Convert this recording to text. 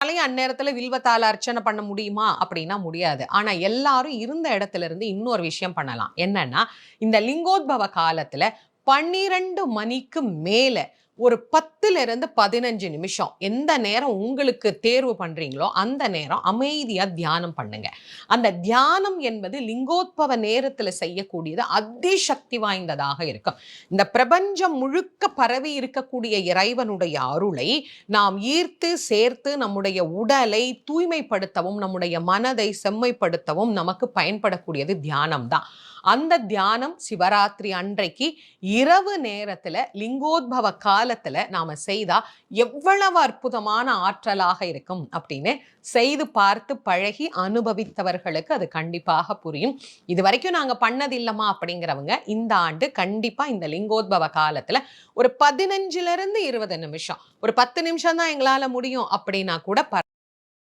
எல்லாராலையும் அந்நேரத்துல வில்வத்தால் அர்ச்சனை பண்ண முடியுமா? அப்படின்னா முடியாது. ஆனா எல்லாரும் இருந்த இடத்துல இருந்து இன்னொரு விஷயம் பண்ணலாம். என்னன்னா இந்த லிங்கோத்பவ காலத்துல பன்னிரண்டு மணிக்கு மேல ஒரு பத்துல இருந்து பதினஞ்சு நிமிஷம் எந்த நேரம் உங்களுக்கு தேர்வு பண்றீங்களோ அந்த நேரம் அமைதியா தியானம் பண்ணுங்க. அந்த தியானம் என்பது லிங்கோத்பவ நேரத்துல செய்யக்கூடியது அதிசக்தி வாய்ந்ததாக இருக்கும். இந்த பிரபஞ்சம் முழுக்க பரவி இருக்கக்கூடிய இறைவனுடைய அருளை நாம் ஈர்த்து சேர்த்து நம்முடைய உடலை தூய்மைப்படுத்தவும் நம்முடைய மனதை செம்மைப்படுத்தவும் நமக்கு பயன்படக்கூடியது தியானம் தான் அந்த தியானம் சிவராத்திரி அன்றைக்கு இரவு நேரத்துல லிங்கோத்பவ காலத்தில் நாம் செய்தால் எவ்வளவு அற்புதமான ஆற்றலாக இருக்கும் அப்படின்னு செய்து பார்த்து பழகி அனுபவித்தவர்களுக்கு அது கண்டிப்பாக புரியும். இது வரைக்கும் நாங்க பண்ணதில்லமா அப்படிங்கிறவங்க இந்த ஆண்டு கண்டிப்பா இந்த லிங்கோத்பவ காலத்தில் ஒரு பதினஞ்சுலேருந்து இருபது நிமிஷம். ஒரு பத்து நிமிஷம் தான் எங்களால முடியும் அப்படின்னா கூட